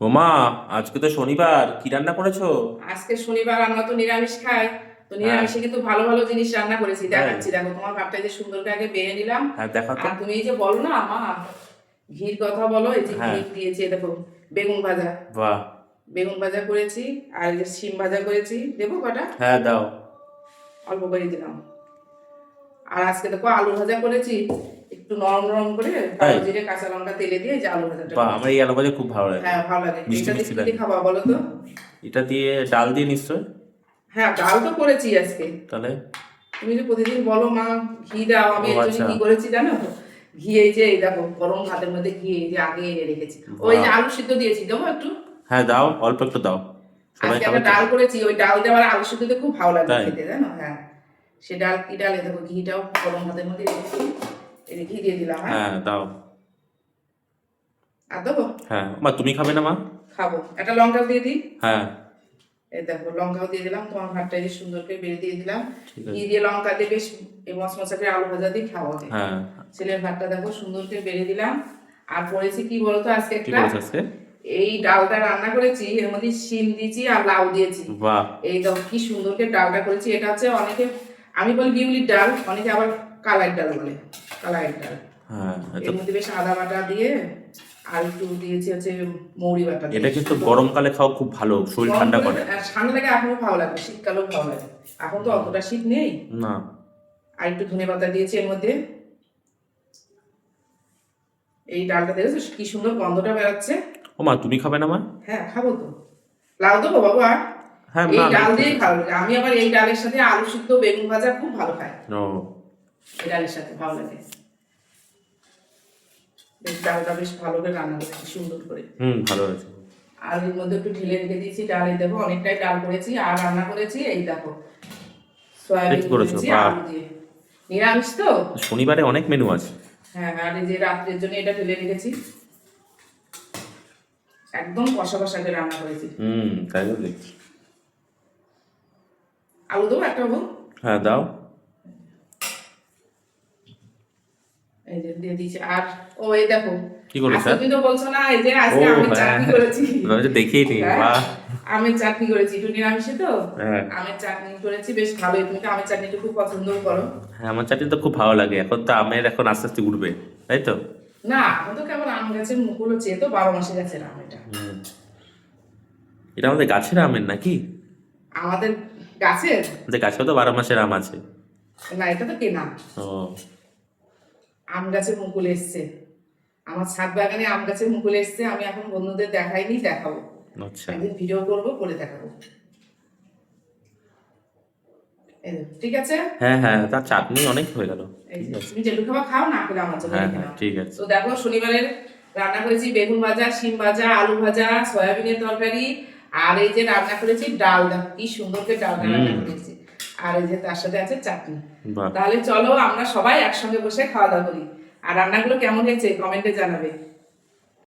ও মা আজকে তো শনিবার কি রান্না করেছ? আজকে শনিবার আমরা তো নিরামিষ খাই। তো নিরামিষে কিন্তু ভালো ভালো জিনিস রান্না করেছি। দেখাচ্ছি দেখো তোমার ভাতটা যে সুন্দর করে আগে বেড়ে নিলাম। হ্যাঁ দেখা আর তুমি এই যে বলো না মা ঘির কথা বলো এই যে হ্যাঁ। ঘি দিয়েছি দেখো বেগুন ভাজা। বাহ। বেগুন ভাজা করেছি আর এই যে শিম ভাজা করেছি। দেবো কটা? হ্যাঁ দাও। অল্প করে দিলাম। আর আজকে দেখো আলু ভাজা করেছি। একটু নরম নরম করে কালো জিরে কাঁচা লঙ্কা তেলে দিয়ে যে আলু ভাজাটা বাহ আমার এই আলু ভাজা খুব ভালো লাগে। হ্যাঁ ভালো লাগে। মিষ্টি মিষ্টি দিয়ে খাবা বলো তো? এটা দিয়ে ডাল দিয়ে নিশ্চয়? হ্যাঁ ডাল তো করেছি আজকে। তাহলে? তুমি যে প্রতিদিন বলো মা ঘি দাও আমি এর জন্য আচ্ছা। কি করেছি জানো? ঘি এই যে এই দেখো গরম ভাতের মধ্যে ঘি এই যে আগে এনে রেখেছি। ওই যে আলু সিদ্ধ দিয়েছি দেবো একটু? হ্যাঁ দাও অল্প একটু দাও। আজকে একটা ডাল করেছি ওই ডাল দেওয়ার আলু সিদ্ধতে খুব ভালো লাগে খেতে জানো? হ্যাঁ। সে ডাল কি ডালে দেখো ঘিটাও গরম ভাতের মধ্যে রেখেছি। এই ঘি দিয়ে দিলাম হ্যাঁ দাও। আর দেবো? হ্যাঁ মা তুমি খাবে না মা? খাব। একটা লঙ্কা দিয়ে দিই। হ্যাঁ। এই দেখো লঙ্কাও দিয়ে দিলাম। তোমার ভাতটা সুন্দর করে বেড়ে দিয়ে দিলাম। ঘি দিয়ে লঙ্কা দিয়ে বেশ এই মশমশা করে আলু ভাজা দিয়ে খাওয়া হ্যাঁ। ছেলের ভাতটা দেখো সুন্দর করে বেড়ে দিলাম। আর করেছি কি বলতো আজকে একটা? আজকে? এই ডালটা রান্না করেছি এর মধ্যে শিম দিয়েছি আর লাউ দিয়েছি। বাহ। এই দেখো কি সুন্দর করে ডালটা করেছি। এটা হচ্ছে অনেকে আমি বলি বিউলির ডাল অনেকে আবার কালাই ডাল বলে কালাই ডাল। হ্যাঁ এর মধ্যে বেশ আদা বাটা দিয়ে আর একটু দিয়েছি হচ্ছে মৌরি বাটা এটা কিন্তু গরমকালে খাও খুব ভালো শরীর ঠান্ডা করে ঠান্ডা লাগে এখনও ভালো লাগে শীতকালেও ভালো লাগে। এখন তো অতটা শীত নেই। না। আর একটু ধনে পাতা দিয়েছি এর মধ্যে। এই ডালটা দেখেছ? কি সুন্দর গন্ধটা বেরাচ্ছে ও মা তুমি খাবে না মা? হ্যাঁ খাব তো। লাউ দেবো বাবা হ্যাঁ এই ডাল দিয়ে লাগে আমি আবার এই ডালের সাথে আলু সিদ্ধ বেগুন ভাজা খুব ভালো খাই। ও ডালের সাথে ভালো লাগে। বেশ ডালটা বেশ ভালো করে রান্না করেছি সুন্দর করে। হুম ভালো হয়েছে। মধ্যে একটু ঢেলে রেখে দিয়েছি ডাল দেখো অনেকটাই ডাল করেছি আর রান্না করেছি এই দেখো সয়াবিন করেছি আলু দিয়ে। নিরামিষ তো? শনিবারে অনেক মেনু আছে। হ্যাঁ আর এই যে রাত্রের জন্য এটা ঢেলে রেখেছি। একদম কষা কষা করে রান্না করেছি। হুম তাই দেখছি। আলু দেবো একটা হ্যাঁ দাও। এই যে দিয়ে দিয়েছি। আর ও এই দেখো কি করলে তুমি তো বলছো না এই যে আজকে ও, আমের হ্যাঁ। চাটনি করেছি। আমি তো দেখেই নি হ্যাঁ, বাহ। আমের চাটনি করেছি একটু নিরামিষে তো। হ্যাঁ। আমের চাটনি করেছি বেশ ভালোই তুমি তো আমের চাটনিটা খুব পছন্দও করো। হ্যাঁ আমার চাটনি তো খুব ভালো লাগে এখন তো আমের এখন আস্তে আস্তে উঠবে তাই তো? না এখন তো কেবল আম গাছের মুকুল হচ্ছে তো বারো মাসে গাছের আম এটা। এটা আমাদের গাছের আমের নাকি? আমাদের গাছের? আমাদের গাছেও তো বারো মাসের আম আছে। না এটা তো কেনা। ও। আম গাছের মুকুল এসছে। আমার ছাদ বাগানে আম গাছের মুকুল এসছে আমি এখন বন্ধুদের দেখাইনি দেখাবো। আচ্ছা। একদিন ভিডিও করব করে দেখাবো। ঠিক আছে? হ্যাঁ হ্যাঁ তার চাটনি অনেক হয়ে গেল। তুমি যেটুকু খাবার খাও না করে আমার জন্য হ্যাঁ। ঠিক আছে। তো দেখো শনিবারের রান্না করেছি বেগুন ভাজা শিম ভাজা আলু ভাজা সয়াবিনের তরকারি আর এই যে রান্না করেছি ডাল কি সুন্দর করে ডালটা রান্না করেছি। আর এই যে তার সাথে আছে চাটনি। তাহলে চলো আমরা সবাই একসঙ্গে বসে খাওয়া দাওয়া করি। আর রান্নাগুলো কেমন হয়েছে কমেন্টে জানাবে।